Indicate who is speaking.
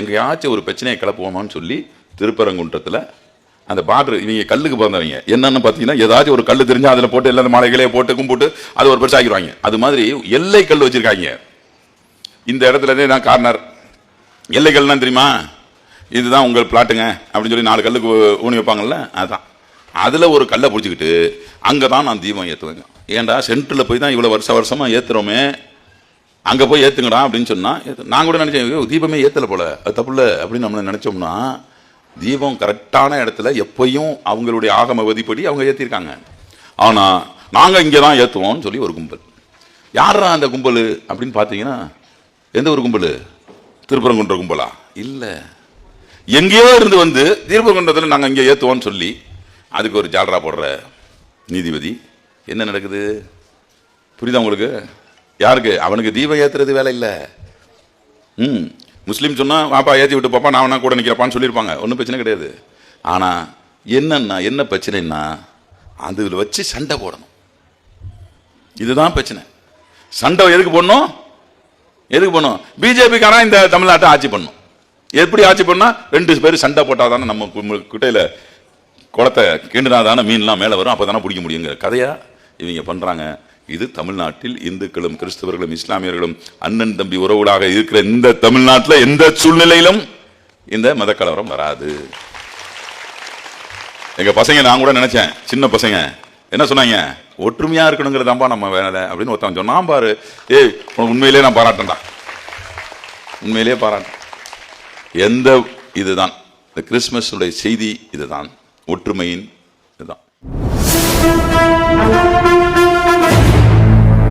Speaker 1: எங்கேயாச்சும் ஒரு பிரச்சனையை கிளப்புவோமான்னு சொல்லி திருப்பரங்குன்றத்தில் அந்த பார்டர் இவங்க கல்லுக்கு பிறந்தவங்க. என்னென்னு பார்த்தீங்கன்னா ஏதாச்சும் ஒரு கல் தெரிஞ்சால் அதில் போட்டு எல்லா மாலைகளையே போட்டு கும்பிட்டு அது ஒரு பெருசாக்கிடுவாங்க. அது மாதிரி எல்லை கல் வச்சுருக்காங்க. இந்த இடத்துல இருந்தே கார்னர். எல்லை கல்னா தெரியுமா? இதுதான் உங்கள் பிளாட்டுங்க அப்படின்னு சொல்லி நாலு கல்லுக்கு ஊனி வைப்பாங்கல்ல அதுதான் அதில் ஒரு கல்லை பிடிச்சிக்கிட்டு அங்கே தான் நான் தீபம் ஏற்றுவேங்க ஏன்டா சென்டரில் போய் தான் இவ்வளோ வருஷ வருஷமாக ஏற்றுறோமே அங்கே போய் ஏற்றுங்கடா அப்படின்னு சொன்னால் நான் கூட நினச்சேன் தீபமே ஏற்றலை போல. அது தப்பு இல்லை அப்படின்னு நம்ம நினச்சோம்னா தீபம் கரெக்டான இடத்துல எப்பயும் அவங்களுடைய ஆகம விதிப்படி அவங்க ஏற்றிருக்காங்க ஆனால் நாங்கள் இங்கே தான் ஏற்றுவோம்னு சொல்லி ஒரு கும்பல். யாரா அந்த கும்பல் அப்படின்னு பார்த்தீங்கன்னா எந்த ஒரு கும்பல்? திருப்பரங்குன்ற கும்பலா? இல்லை. எங்கேயோ இருந்து வந்து தீர்ப்பகுண்டத்தில் நாங்கள் இங்கே ஏற்றுவோம்னு சொல்லி அதுக்கு ஒரு ஜாலரா போடுற நீதிபதி என்ன நடக்குது? புரியுதா உங்களுக்கு? யாருக்கு? அவனுக்கு தீபம் ஏற்றுறது வேலை இல்லை. ம். முஸ்லீம் சொன்னால் வாப்பா ஏற்றி விட்டு பாப்பா நான் வேணா கூட நிற்கிறப்பான்னு சொல்லியிருப்பாங்க. ஒன்றும் பிரச்சனை கிடையாது. ஆனால் என்னன்னா என்ன பிரச்சனைன்னா அதில் வச்சு சண்டை போடணும். இதுதான் பிரச்சனை. சண்டை எதுக்கு போடணும்? எதுக்கு பண்ணும் பிஜேபிக்காரன் இந்த தமிழ்நாட்டை ஆட்சி பண்ணும் எப்படி ஆட்சி பண்ணால் ரெண்டு பேர் சண்டை போட்டால் தானே நம்ம குட்டையில் குளத்தை கிண்டுனா தானே மீன்லாம் மேலே வரும். அப்போ தானே பிடிக்க முடியுங்கிற கதையாக இவங்க பண்ணுறாங்க இது தமிழ்நாட்டில் இந்துக்களும் கிறிஸ்தவர்களும் இஸ்லாமியர்களும் அண்ணன் தம்பி உறவுகளாக இருக்கிற இந்த தமிழ்நாட்டில் எந்த சூழ்நிலையிலும் இந்த மதக்கலவரம் வராது. எங்க பசங்க நான் கூட நினைச்சேன் சின்ன பசங்க. என்ன சொன்னாங்க? ஒற்றுமையா இருக்கணுங்கிறதாம்பா நம்ம வேலை அப்படின்னு ஒருத்தன் சொன்னான். பாரு ஏய் உண்மையிலேயே நான் பாராட்டேன்டா உண்மையிலேயே பாராட்டேன் எந்த இதுதான்? இந்த கிறிஸ்மஸ் செய்தி இதுதான். ஒற்றுமையின் இதுதான்.